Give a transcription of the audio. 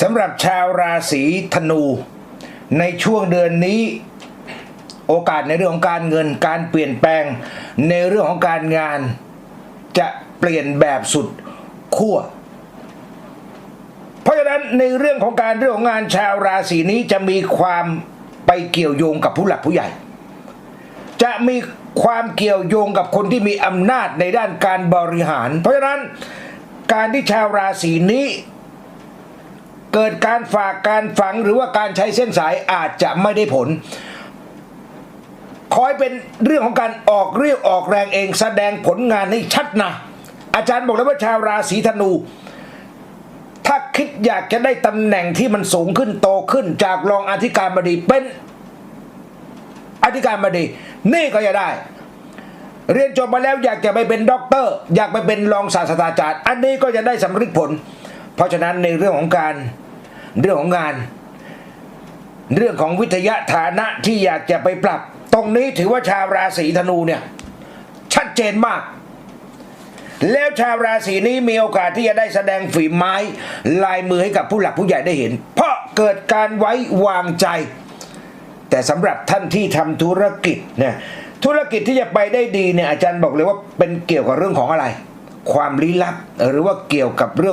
สำหรับชาวราศีธนู ในช่วงเดือนนี้ โอกาสในเรื่องของการเงินการเปลี่ยนแปลงในเรื่องของการงาน จะเปลี่ยนแบบสุดขั้วเพราะฉะนั้นในเรื่องของการเรื่องของงานชาวราศีนี้จะมีความไปเกี่ยวโยงกับผู้หลักผู้ใหญ่ จะมีความเกี่ยวโยงกับคนที่มีอำนาจในด้านการบริหาร เพราะฉะนั้นการที่ชาวราศีนี้ เกิดการฝากการฝังหรือว่าการใช้เส้นสายอาจจะไม่ได้ผล คอยเป็นเรื่องของการออกเรียวออกแรงเองแสดงผลงานให้ชัดนะ อาจารย์บอกแล้วว่าชาวราศีธนู ถ้าคิดอยากจะได้ตำแหน่งที่มันสูงขึ้นโตขึ้นจากรองอธิการบดีเป็นอธิการบดี นี่ก็จะได้ เรียนจบมาแล้วอยากจะไปเป็นด็อกเตอร์ อยากไปเป็นรองศาสตราจารย์ อันนี้ก็จะได้สำเร็จผล เพราะฉะนั้นในเรื่องของการ เรื่องของงาน เรื่องของวิทยาฐานะที่อยากจะไปปรับ ตรงนี้ถือว่าชาวราศีธนูเนี่ย ชัดเจนมาก แล้วชาวราศีนี้มีโอกาสที่จะได้แสดงฝีไม้ ลายมือให้กับผู้หลักผู้ใหญ่ได้เห็น เพราะเกิดการไว้วางใจ แต่สำหรับท่านที่ทำธุรกิจเนี่ยธุรกิจที่จะไปได้ดีเนี่ยอาจารย์บอกเลยว่าเป็นเกี่ยวกับเรื่องของอะไร ความลี้ลับหรือว่าเกี่ยวกับเรื่อง